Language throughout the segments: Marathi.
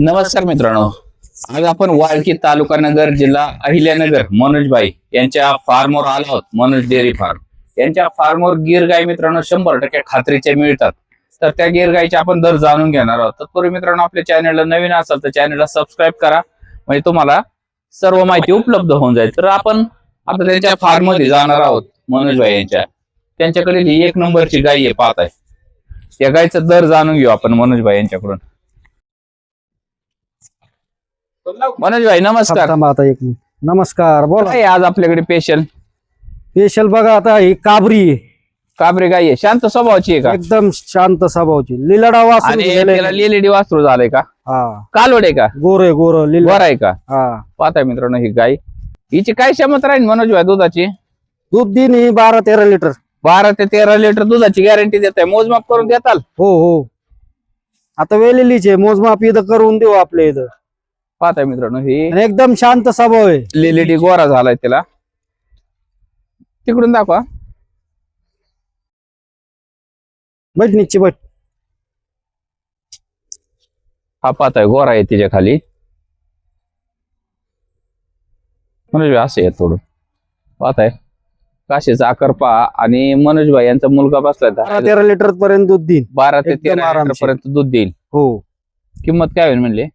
नमस्कार मित्रांनो. आज आपण वाळकी तालुका नगर जिल्हा अहिल्यानगर मनोजबाई यांच्या फार्मवर आलो आहोत मनोज डेअरी फार्म यांच्या फार्मवर गिर गाय मित्रांनो शंभर टक्के खात्रीचे मिळतात. तर त्या गिर गायचे आपण दर जाणून घेणार आहोत. तत्पूर्वी मित्रांनो आपल्या चॅनलला नवीन असाल तर चॅनलला सबस्क्राईब करा. म्हणजे तुम्हाला सर्व माहिती उपलब्ध होऊन जाईल. तर आपण आता त्यांच्या फार्ममध्ये जाणार आहोत मनोजबाई यांच्या. त्यांच्याकडे ही एक नंबरची गाय आहे पाहत आहे त्या गायचा दर जाणून घेऊ आपण मनोजबाई यांच्याकडून. मनोज भाई नमस्कार. थांबा आता एक मिनिट. नमस्कार बोला. काय आहे आज आपल्याकडे स्पेशल स्पेशल बघा आता ही काबरी आहे. काबरे गाय आहे. शांत स्वभावाची आहे का? एकदम शांत स्वभावची. लिलडा आणि त्याला. लिलेडी वासरू झालंय का? हा. कालोड आहे का? गोर आहे गोर. लिल वर आहे का? हा. पाहताय मित्रांनो ही गाय हिची काय क्षमता राहील मनोज भाई दुधाची? दूध दिन ही बारा तेरा लिटर. बारा ते तेरा लिटर दुधाची गॅरंटी देत आहे मोजमाप करून देताल? हो हो. आता वेलेलीच आहे. मोजमाप इथं करून देऊ आपल्या इथं. पाहताय मित्रांनो ही आणि एकदम शांत स्वभाव आहे. लिलेडी गोरा झालाय त्याला तिकडून दाखवा. बैठ निश्चित बैठ हा पाहताय गोरा आहे तिच्या खाली. मनोज भाई असं आहे थोडं. पाहताय. काशीचा आकार पहा आणि मनोज भाई यांचा मुलगा बसलाय बारा दहा- तेरा लिटर पर्यंत दूध देईन. बारा ते एकदम तेरा आरामशीर. पर्यंत दूध देईल हो. किंमत काय होईल म्हणले?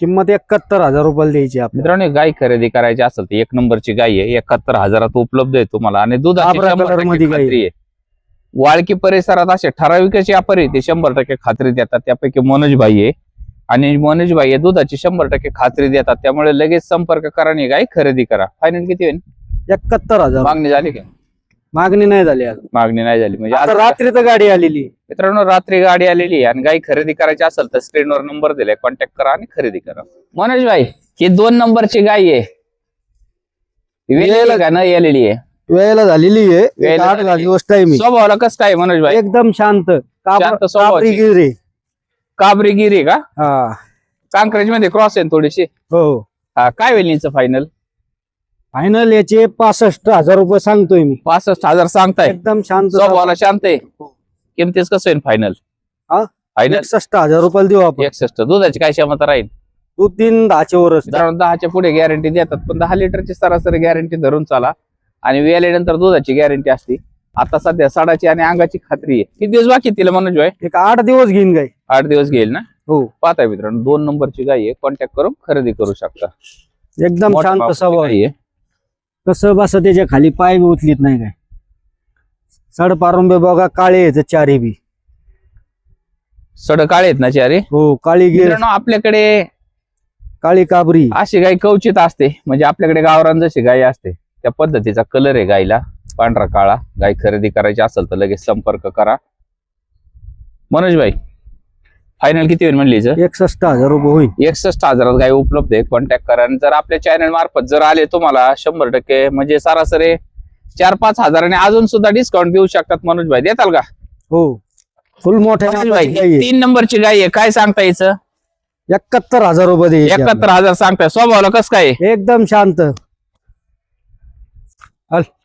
किंमत एकाहत्तर हजार रुपयाला द्यायची आपल्याला. मित्रांनो गाय खरेदी करायची असेल तर एक नंबरची गाय आहे. एकाहत्तर हजारात उपलब्ध आहे तुम्हाला. आणि कलर टक्के मध्ये गाय खात्री आहे. वाळकी परिसरात असे ठराविकच व्यापारी आहे, ते शंभर टक्के खात्री देतात. त्यापैकी मनोज भाई आहे. आणि मनोज भाई आहे दुधाची शंभर टक्के खात्री देतात. त्यामुळे लगेच संपर्क करा आणि गाय खरेदी करा. फायनल किती होईल? एकाहत्तर हजार. मागणी झाली का? मागणी नाही झाली मागणी नाही झाली. म्हणजे आता तर गाडी आलेली. मित्रांनो रात्री गाडी आलेली आहे आणि गाय खरेदी करायची असेल तर स्क्रीनवर नंबर दिलाय. कॉन्टॅक्ट करा आणि खरेदी करा. मनोज भाई ही दोन नंबरची गाय आहे. वेलेली का न आलेली आहे. वेळेला झालेली आहे. एक वेळेला आठ झालेली. दिवस टाइम आहे स्वभावाला कसं काय मनोज भाई एकदम शांत. काब- शांत स्वभावाची. काबरी गिरी काबरी गिरी का? हा. कांक्रेजमध्ये क्रॉस आहे ना थोडीशी? हो. हा काय होईल फायनल फायनल याचे पासष्ट हजार रुपये सांगतोय मी. पासष्ट हजार सांगताय. एकदम शांत स्वभावाला शांत आहे. किमतीच कसं होईल फायनल हा? फायनल एकसष्ट हजार रुपयाला देऊ आपण. एकसष्ट. दुधाची काय क्षमता राहील? दूध तीन दहाचे वरच. मित्रांनो दहाच्या पुढे गॅरंटी देतात पण दहा लिटरची सरासरी गॅरंटी धरून चाला. आणि वेल्यानंतर दुधाची गॅरंटी असते. आता सध्या साडाची आणि अंगाची खात्री आहे. किती दिवस बाकी आहे तिला मनोज भाई? एक आठ दिवस घेईन गाय आठ दिवस घेईल ना? हो. पाहताय मित्रांनो दोन नंबरची गाय आहे. कॉन्टॅक्ट करून खरेदी करू शकता. एकदम मोठ्या शांत स्वभाव आहे. कसं बस त्याच्याखाली पाय बी उचलीत नाही काय? सडपारुंबे बघा काळे आहेत चारी बी. सड काळे आहेत ना चारी? हो काळी गिर मित्रांनो आपल्याकडे काळी काबरी. अशी गाय कवचित असते. म्हणजे आपल्याकडे गावरान जशी गाय असते त्या पद्धतीचा कलर आहे गायला. पांढरा काळा. गाय खरेदी करायची असेल तर लगेच संपर्क करा. मनोज भाई फायनल किती होईल म्हणली हिचं? एकसष्ट हजार रुपये होईल. एकसष्ट हजारात गाय उपलब्ध आहे. कॉन्टॅक्ट करा. आणि जर आपल्या चॅनल मार्फत जर आले तुम्हाला शंभर टक्के म्हणजे सरासरी चार पाच हजाराने अजून सुद्धा डिस्काउंट देऊ शकतात मनोज भाई. देताल का? हो. फुल मोठ्या मनोज मापाची भाई गाय आहे. तीन नंबरची गाय आहे. काय सांगता याचं एकाहत्तर हजार रुपये द्यायचे एकाहत्तर हजार सांगताय. स्वभावाला कसं काय? आहे? एकदम शांत.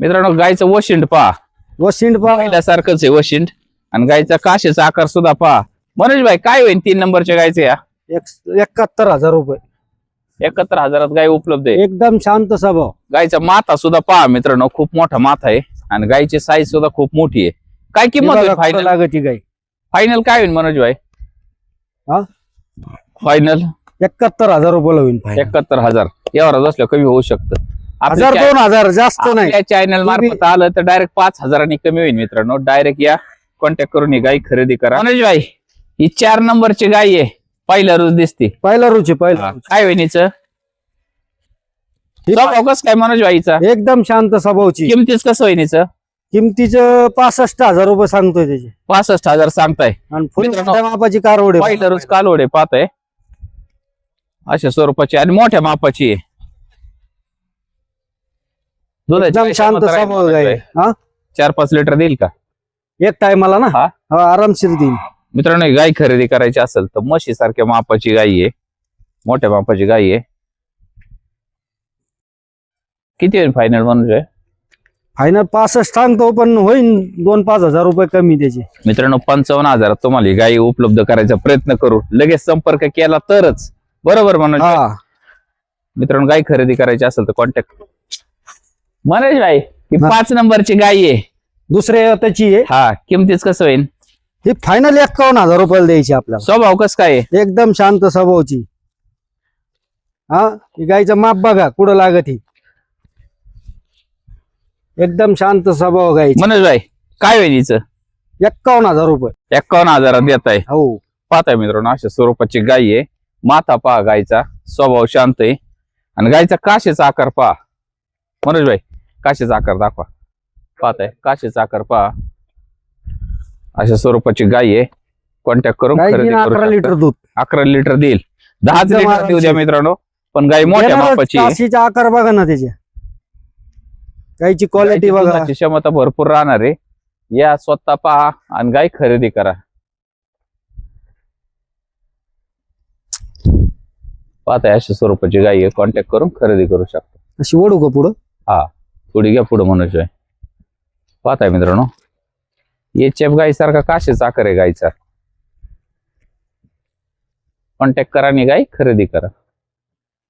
मित्रांनो गायचं वशिंड पहा. वशिंड पहिल्यासारखंच आहे वशिंड. आणि गायचा काशेचा आकार सुद्धा पहा. मनोज भाई काय होईल तीन नंबरच्या गायचे या? एकाहत्तर हजार रुपये. एकाहत्तर हजारात गाय उपलब्ध आहे. एकदम शांत स्वभाव. गायचा माथा सुद्धा पहा मित्रांनो खूप मोठा माथा आहे आणि गायची साईज सुद्धा खूप मोठी आहे. काय किंमत होईल फायनल लागती गाय? फायनल काय होईल मनोज भाई हा? फायनल एकाहत्तर हजार रुपये होईल. एकाहत्तर हजार. यावर असलं कमी होऊ शकतं. हजार दोन हजार जास्त नाही. आपल्या चॅनल मार्फत आलं तर डायरेक्ट पाच हजारांनी कमी होईल मित्रांनो. डायरेक्ट या. कॉन्टॅक्ट करून ही गाय खरेदी करा. मनोज भाई ही चार नंबरची गाय आहे. पहिल्या रोज दिसते. पहिला रुची पहिला रुची. काय ही स्वभाव कसं काय मनोज भाईचा? एकदम शांत स्वभावची. किमतीच कसं हिचं किमतीचं पासष्ट हजार रुपये सांगतोय त्याचे. पासष्ट हजार सांगताय. आणि फुल मित्रांनो, मोठ्या मापाची कारवड आहे. पहिल्या रोज कालोडे पाहत आहे अशा स्वरूपाची आणि मोठ्या मापाची आहे. दुधाची एकदम काय शांत क्षमता राहील स्वभाव मनोज गाय भाई? हा? चार पाच लिटर देईल का? एक टायमाला ना? हा? हा आरामशीर देईन मित्रांनो गाय खरेदी करायची असेल तर म्हशी सारख्या मापाची गाय आहे. मोठ्या मापाची गाय आहे. किती होईल फायनल म्हणून फायनल पासष्ट सांगतो पण होईन दोन पाच हजार रुपये कमी त्याचे. मित्रांनो पंचावन्न हजारात तुम्हाला ही गाय उपलब्ध करायचा प्रयत्न करू. लगेच संपर्क केला तरच. बरोबर भाई? हा. मित्रांनो गाय खरेदी करायची असेल तर कॉन्टॅक्ट मनोज भाई ही हा. पाच नंबरची गाय आहे. दुसऱ्या त्याची आहे. हा किमतीच कसं होईल ही फायनल एक्कावन्न हजार रुपयाला द्यायची आपल्याला? स्वभाव कस काय आहे? एकदम शांत स्वभावची. हा? ही गायचं माप बघा कुठं लागत ही. एकदम शांत स्वभाव गायची. मनोज भाई काय होईल हिचं? एक्कावन्न हजार रुपये. एकावन्न हजारात देत आहे. हो. पाहताय मित्रांनो अशा स्वरूपाची गाय आहे. माथा पहा गायचा स्वभाव शांत आहे. आणि गायचा काशेचा आकार पहा. मनोज भाई काशेचा आकार दाखवा. पाहताय काशेचा आकार पहा. अशा स्वरूपाची गाय आहे. कॉन्टॅक्ट करून गाय खरेदी घेईन करू अकरा शकता. लिटर दूध. अकरा लिटर देईल. दहाच एकदम लिटर देऊ द्या आरामशीर. मित्रांनो. पण गाय मोठ्या मापाची आहे. आकार बघा ना त्याच्या गायची क्वालिटी गायची बघा. दुधाची क्षमता भरपूर राहणार आहे. या स्वतः पहा आणि गाय खरेदी करा. पाहताय अशा स्वरूपाची गाय आहे. कॉन्टॅक्ट करून खरेदी करू शकता. अशी ओढू का पुढं? पुढे घ्या पुढे भाई पाहताय मित्रांनो. एच एफ गाई सारखा काशेचा आकार आहे गायचा कॉन्टॅक्ट करा आणि गाय खरेदी करा.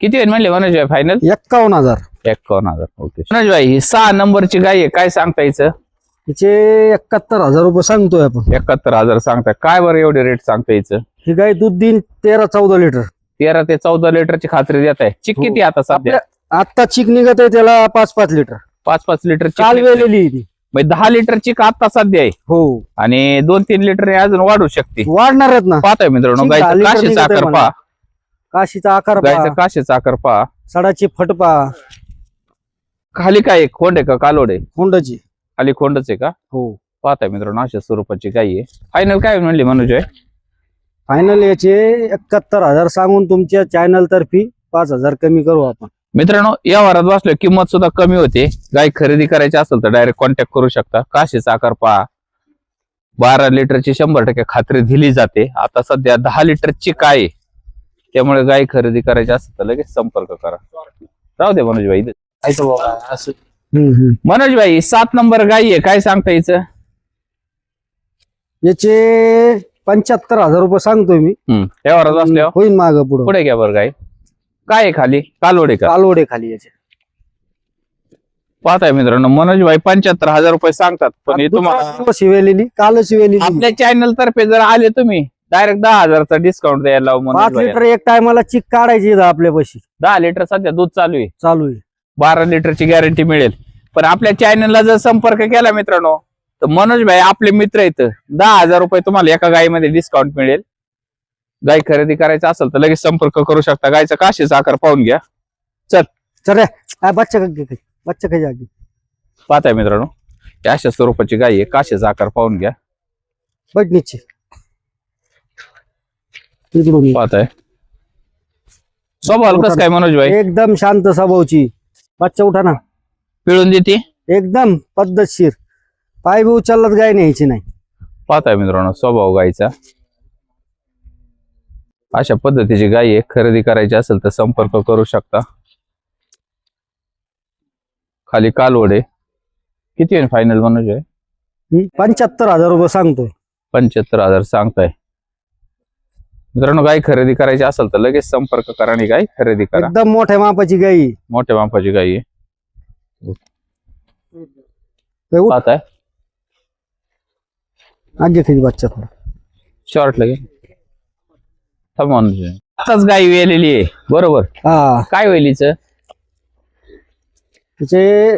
किती होईल म्हणले मनोज भाई फायनल एक्कावन्न हजार. एकावन्न हजार. ओके मनोज भाई ही सहा नंबरची गाय आहे. काय सांगता यायचं तिचे एकाहत्तर हजार रुपये सांगतोय आपण. एकाहत्तर हजार सांगताय काय बरं एवढे रेट सांगता यायचं ही गाय दूध देईन तेरा चौदा लिटर तेरा ते चौदा लिटरची खात्री देत आहे. चिक हो. किती आता सध्या? आपल्या आता चिक निघत आहे त्याला पाच पाच लिटर पाच पाच लिटर काल वेलेली आहे ती. म्हणजे दहा लिटर चिक आता सध्या आहे? हो. आणि दोन तीन लिटर अजून वाढू शकते. वाढणारच ना? पाहताय मित्रांनो चिक गायचा काशीचा आहे आकार म्हणा. पहा. काशीचा आकार गायचा पहा काशीचा आकार पहा. सडाची फट पहा. खाली काय आहे? खोंड आहे का? कालोड आहे? कोंडाची खाली खोंडच आहे का? हो. पाहताय मित्रांनो अशा स्वरूपाची गाय आहे. फायनल काय म्हणली मनोज भाई? फायनल याचे एकाहत्तर हजार सांगून तुमच्या चॅनल तर्फी पाच हजार कमी करू आपण. मित्रांनो या वारात बसलो किंमत सुद्धा कमी होते. गाय खरेदी करायची असेल तर डायरेक्ट कॉन्टॅक्ट करू शकता. काशीचा आकार पहा. बारा लिटरची शंभर टक्के खात्री दिली जाते. आता सध्या दहा लिटरची काय? आहे त्यामुळे गाय खरेदी करायची असेल तर लगेच संपर्क करा. राहू दे मनोज भाई. मनोज भाई सात नंबर गाय आहे. काय सांगता यायचं याचे पंच्याहत्तर हजार रुपये सांगतोय मी. या वारात बसल्यावर होईन माग पुढं. पुढे घ्या बरं गाय काय आहे खाली? कालोडे का? कालवडे खाली याचे. पाहताय मित्रांनो मनोज भाई पंच्याहत्तर हजार रुपये सांगतात पण हे तुम्हाला दुसरा शिवेलेली काल शिवेलेली. आपल्या चॅनल तर्फे जर आले तुम्ही डायरेक्ट दहा हजारचा डिस्काउंट द्यायला लावू पाच. लिटर एक टायमाला चिक काढायची इथं आपल्या पशी दहा लिटर सध्या दूध चालू आहे. चालू आहे. बारा लिटरची गॅरंटी मिळेल. पण आपल्या चॅनलला जर संपर्क केला मित्रांनो तर मनोज भाई आपले मित्र आहेत. दहा हजार रुपये तुम्हाला एका गायीमध्ये डिस्काउंट मिळेल. गाय खरेदी करायचं असेल तर लगेच संपर्क करू शकता. गायचा काशीचा आकार पाहून घ्या. चल. रे. आ, बच्चा का घे, बच्चा आगी पाहताय मित्रांनो अशा स्वरूपाची गाय आहे. काशीचा आकार पाहून घ्या. नीचे. इकडून ये. पाहताय. स्वभाव कसं काय मनोज भाई? एकदम शांत स्वभावची. बच्चा उठा ना. पिळून देते? एकदम पद्धतशीर. पाय बी उचललाच गाय न्यायची नाही. पाहताय मित्रांनो स्वभाव गायचा अशा पद्धतीची गाय आहे. खरेदी करायची असेल तर संपर्क करू शकता. खाली कालवड किती आहे फायनल मनोज आहे पंच्याहत्तर हजार रुपये सांगतोय. पंच्याहत्तर हजार सांगताय. मित्रांनो गाय खरेदी करायची असेल तर लगेच संपर्क करा आणि गाय खरेदी करा. एकदम मोठ्या मापाची गाई. मोठ्या मापाची गाय आहे. शॉर्ट लगे आताच गाय वेलेली आहे. बरोबर? हा. काय वेलीचं? तिचे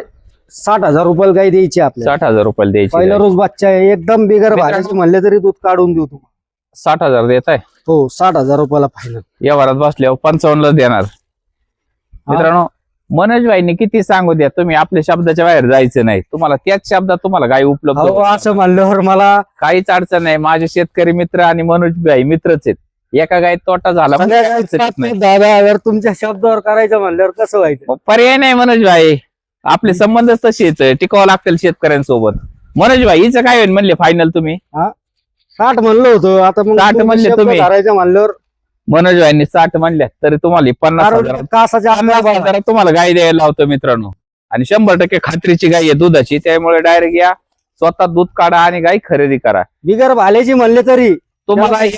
साठ हजार रुपयाला गाय द्यायची आपल्याला. साठ हजार रुपयाला द्यायची पहिला गाय. रोज बच्चा आहे. एकदम बिगर भाड्याचे म्हणले तरी दूध काढून देऊ तुम्हाला. साठ हजार देत आहे? हो साठ हजार रुपयाला फायनल या वारात बसल्यावर पंचावन्नला देणार. मित्रांनो मनोज भाईने किती सांगू द्या? तुम्ही आपल्या शब्दाच्या बाहेर जायचं नाही. तुम्हाला त्याच शब्दात तुम्हाला गाय उपलब्ध होईल. असं म्हणल्यावर मला काहीच अडचण नाही. माझे शेतकरी मित्र आणि मनोज भाई मित्रच आहेत. एका गायत तोटा झाला म्हणजे काहीच नाही. हजार तुमच्या शब्दावर करायचं म्हणल्यावर कसं व्हायचं? मग पर्याय नाही मनोज भाई. आपले संबंधच तसे आहेत टिकावं लागतील शेतकऱ्यांसोबत. मनोज भाई हिचं काय होईल म्हणले फायनल तुम्ही? साठ म्हणलं होतं. आता मग 60 तुम्ही म्हणले शब्द तुम्ही. धरायचं म्हणल्यावर? मनोज भाईंनी साठ म्हणल्या तरी तुम्हाला पन्नास हजार कारण कासाच्या पन्नास आंब्या हजारात तुम्हाला गाय द्यायला लावतो मित्रांनो. आणि शंभर टक्के खात्रीची गाय आहे दुधाची. त्यामुळे डायरेक्ट या स्वतः दूध काढा आणि गाय खरेदी करा. बिगर भाल्याची म्हणले तरी प्रकारची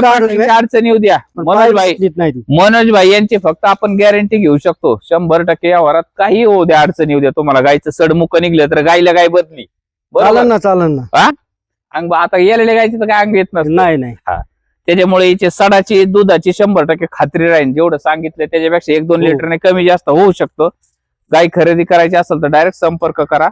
काढलं. अडचण येऊ द्या. पण पाय मनोज भाई ती. मनोज भाई यांची फक्त आपण गॅरंटी घेऊ शकतो. शंभर टक्के या वरात काही होऊ द्या अडचण येऊ द्या. तुम्हाला गायचं सडमुख निघलं तर गायला गाय बदली. चालन ना चालन ना. अंग आता गेलेल्या गायची तर काय अंग येत नाही नाही. त्याच्यामुळे याचे सडाची दुधाची शंभर टक्के खात्री राहील जेवढं सांगितलं त्याच्यापेक्षा एक दोन हो. लिटरने कमी जास्त होऊ शकतो. गाय खरेदी करायची असेल तर डायरेक्ट संपर्क करा.